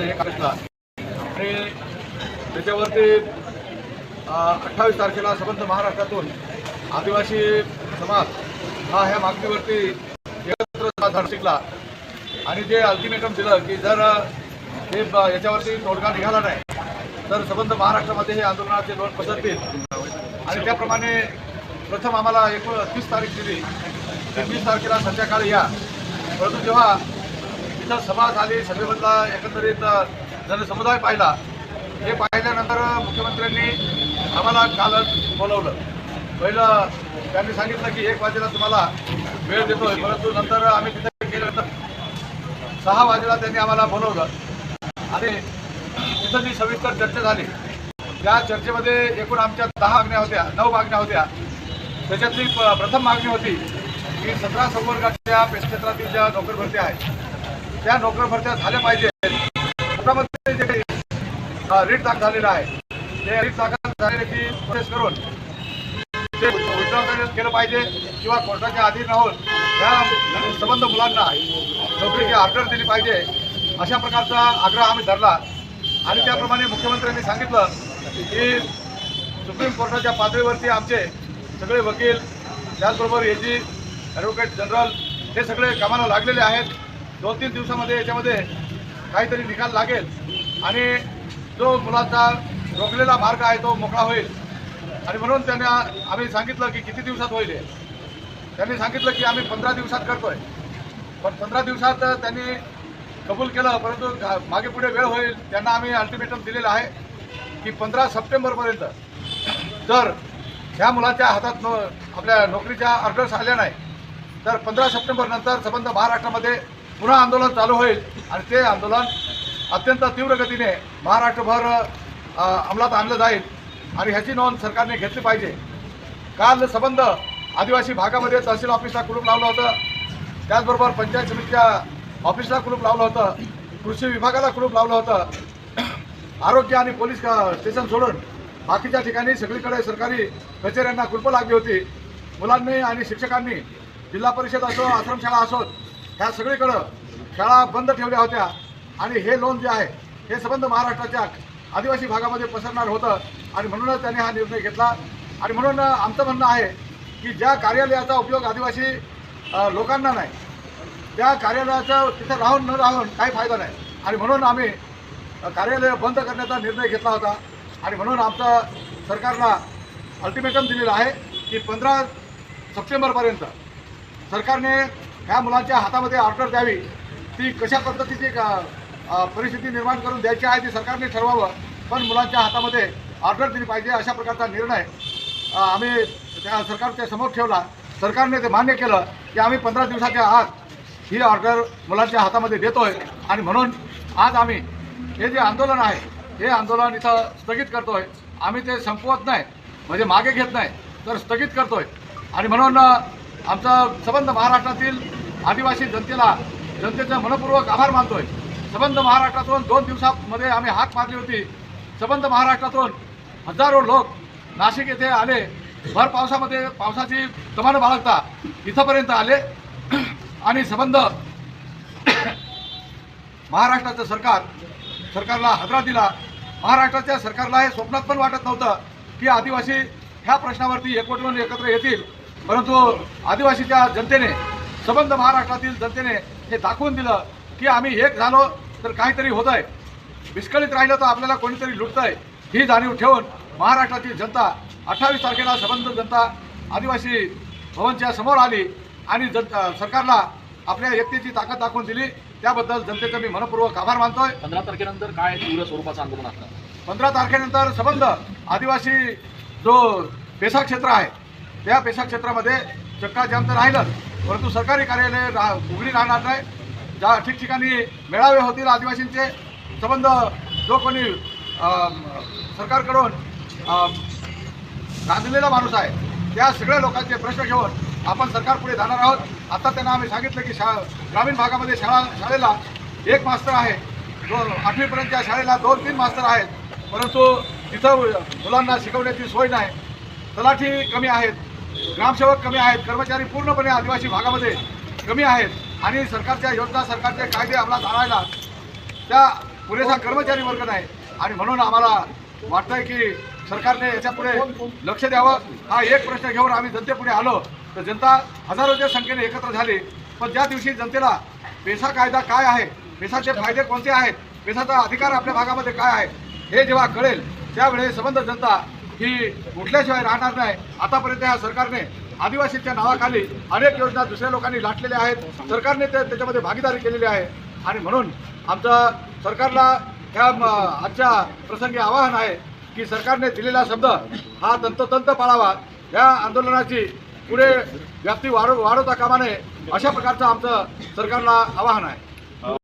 हे ऑगस्टला आणि त्याच्यावरती अठ्ठावीस तारखेला संबंध महाराष्ट्रातून आदिवासी समाज हा ह्या मागणीवरती एकत्र झाड शिकला. आणि जे अल्टिमेटम दिलं की जर हे याच्यावरती तोडगा निघाला नाही तर संबंध महाराष्ट्रामध्ये हे आंदोलनाचे दोन पसरतील. आणि त्याप्रमाणे प्रथम आम्हाला एकूण तीस तारीख दिली. ते वीस तारखेला संध्याकाळी या. परंतु जेव्हा इथं सभा झाली सभेमधला एकंदरीत जनसमुदाय पाहिला हे पाहिल्यानंतर मुख्यमंत्र्यांनी आम्हाला कालच बोलवलं. पहिलं त्यांनी सांगितलं की एक वाजेला तुम्हाला वेळ देतोय परंतु नंतर आम्ही तिथे गेल्यानंतर सहा वाजेला त्यांनी आम्हाला बोलवलं. आणि तिथं जी सविस्तर चर्चा झाली त्या चर्चेमध्ये एकूण आमच्या दहा मागण्या होत्या नऊ मागण्या होत्या. त्याच्यातली प- प्रथम मागणी होती की सतरा संवर्गाच्या पेश क्षेत्रातील ज्या नोकर भरत्या आहेत त्या नोकरभरत्या झाल्या पाहिजेत त्यामध्ये जे काही रीट दाखल झालेलं आहे ते रीट दाखल झालेल्याची प्रोसेस करून ते उद्योग केलं पाहिजे किंवा कोर्टाच्या अधीन राहून त्या संबंध मुलांना नोकरीची ऑर्डर दिली पाहिजे अशा प्रकारचा आग्रह आम्ही धरला. आणि त्याप्रमाणे मुख्यमंत्र्यांनी सांगितलं की सुप्रीम कोर्टाच्या पातळीवरती आमचे सगळे वकील त्याचबरोबर ए जी ॲडव्होकेट जनरल हे सगळे कामाला लागलेले आहेत. दोन तीन दिवसामध्ये याच्यामध्ये काहीतरी निकाल लागेल. आणि जो मुलाचा रोखलेला मार्ग आहे तो मोकळा होईल. आणि म्हणून त्यांना आम्ही सांगितलं की किती दिवसात होईल हे. त्यांनी सांगितलं की आम्ही पंधरा दिवसात करतो आहे पण पंधरा दिवसात त्यांनी कबूल केलं परंतु मागे पुढे वेळ होईल. त्यांना आम्ही अल्टिमेटम दिलेलं आहे की पंधरा सप्टेंबरपर्यंत जर ह्या मुलाच्या हातात नो आपल्या नोकरीच्या ऑर्डर्स आल्या नाही तर पंधरा सप्टेंबरनंतर संबंध महाराष्ट्रामध्ये पुन्हा आंदोलन चालू होईल. आणि ते आंदोलन अत्यंत तीव्र गतीने महाराष्ट्रभर अंमलात आणलं जाईल. आणि ह्याची नोंद सरकारने घेतली पाहिजे. काल संबंध आदिवासी भागामध्ये तहसील ऑफिसला कुलूप लावलं होतं. त्याचबरोबर पंचायत समितीच्या ऑफिसला कुलूप लावलं होतं. कृषी विभागाला कुलूप लावलं होतं. आरोग्य आणि पोलीस स्टेशन सोडून बाकीच्या ठिकाणी सगळीकडे सरकारी कचेऱ्यांना कुलपं लागली होती. मुलांनी आणि शिक्षकांनी जिल्हा परिषद असो आश्रमशाळा असोत ह्या सगळीकडं शाळा बंद ठेवल्या होत्या. आणि हे लोन जे आहे हे संबंध महाराष्ट्राच्या आदिवासी भागामध्ये पसरणार होतं. आणि म्हणूनच त्यांनी हा निर्णय घेतला. आणि म्हणून आमचं म्हणणं आहे की ज्या कार्यालयाचा उपयोग आदिवासी लोकांना नाही त्या कार्यालयाचा तिथं राहून न राहून काही फायदा नाही. आणि म्हणून आम्ही कार्यालय बंद करण्याचा निर्णय घेतला होता. आणि म्हणून आमचा सरकारला अल्टिमेटम दिलेलं आहे की पंधरा सप्टेंबरपर्यंत सरकारने ह्या मुलांच्या हातामध्ये ऑर्डर द्यावी. ती कशा पद्धतीची का- परिस्थिती निर्माण करून द्यायची आहे ती सरकारने ठरवावं. पण मुलांच्या हातामध्ये ऑर्डर दिली पाहिजे अशा प्रकारचा निर्णय आम्ही त्या सरकारच्या समोर ठेवला. सरकारने ते मान्य केलं की आम्ही पंधरा दिवसाच्या आत ही ऑर्डर मुलांच्या हातामध्ये देतोय. आणि म्हणून आज आम्ही हे जे आंदोलन आहे हे आंदोलन इथं स्थगित करतोय. आम्ही ते संपवत नाही म्हणजे मागे घेत नाही तर स्थगित करतोय. आणि म्हणून आमचा संबंध महाराष्ट्रातील आदिवासी जनतेला जनतेचा मनपूर्वक आभार मानतोय. सबंध महाराष्ट्रातून दोन दिवसामध्ये आम्ही हाक मारली होती. सबंध महाराष्ट्रातून हजारो लोक नाशिक येथे आले. भर पावसामध्ये पावसाची कमान बाळगता इथंपर्यंत आले. आणि सबंध महाराष्ट्राचं सरकार सरकारला हजरा दिला. महाराष्ट्राच्या सरकारला हे स्वप्नात पण वाटत नव्हतं की आदिवासी ह्या प्रश्नावरती एकवटून एकत्र येतील. परंतु आदिवासीच्या जनतेने संबंध महाराष्ट्रातील जनतेने हे दाखवून दिलं की आम्ही एक झालो तर काहीतरी होत आहे विस्कळीत राहिलं तर आपल्याला कोणीतरी लुटतंय. ही जाणीव ठेवून महाराष्ट्रातील जनता अठ्ठावीस तारखेला संबंध जनता आदिवासी भवनच्या समोर आली आणि जन सरकारला आपल्या व्यक्तीची ताकद दाखवून दिली. त्याबद्दल जनतेचा मी मनपूर्वक आभार मानतोय. पंधरा तारखेनंतर काय तीव्र स्वरूपाचं आंदोलन असणार? पंधरा तारखेनंतर संबंध आदिवासी जो पेसा क्षेत्र आहे त्या पेसा क्षेत्रामध्ये चक्काजाम तर राहिलं परंतु सरकारी कार्यालय रा उघडी राहणार नाही. ज्या ठिकठिकाणी मेळावे होतील आदिवासींचे संबंध जो कोणी सरकारकडून अम, गाजलेला माणूस आहे त्या सगळ्या लोकांचे प्रश्न घेऊन आपण सरकारपुढे जाणार आहोत. आता त्यांना आम्ही सांगितलं की शा ग्रामीण भागामध्ये शाळा शाळेला एक मास्तर आहे. जो आठवीपर्यंतच्या शाळेला दोन तीन मास्तर आहेत. परंतु तिथं मुलांना शिकवण्याची सोय नाही. तलाठी कमी आहेत. ग्रामसेवक कमी आहेत कर्मचारी पूर्णपणे आदिवासी भागामध्ये कमी आहेत आणि सरकारच्या योजना सरकारचे कायदे अंमलात आणायला त्या पुरेसा कर्मचारी वर्ग नाही. आणि म्हणून आम्हाला वाटतंय की सरकारने याच्यापुढे लक्ष द्यावं. हा एक प्रश्न घेऊन आम्ही जनतेपुढे आलो तर जनता हजारोच्या संख्येने एकत्र झाली. पण ज्या दिवशी जनतेला पेसा कायदा काय आहे पेसाचे फायदे कोणते आहेत पेसाचा अधिकार आपल्या भागामध्ये काय आहे हे जेव्हा कळेल त्यावेळेस संबंध जनता ही उठल्याशिवाय राहणार नाही. आतापर्यंत ह्या सरकारने आदिवासींच्या नावाखाली अनेक योजना दुसऱ्या लोकांनी लाटलेल्या आहेत. सरकारने ते त्याच्यामध्ये भागीदारी केलेली आहे. आणि म्हणून आमचं सरकारला ह्या आजच्या प्रसंगी आवाहन आहे की सरकारने दिलेला शब्द हा तंतोतंत पाळावा. या आंदोलनाची पुढे व्याप्ती वाढ वाढवता कामा नये अशा प्रकारचं आमचं सरकारला आवाहन आहे.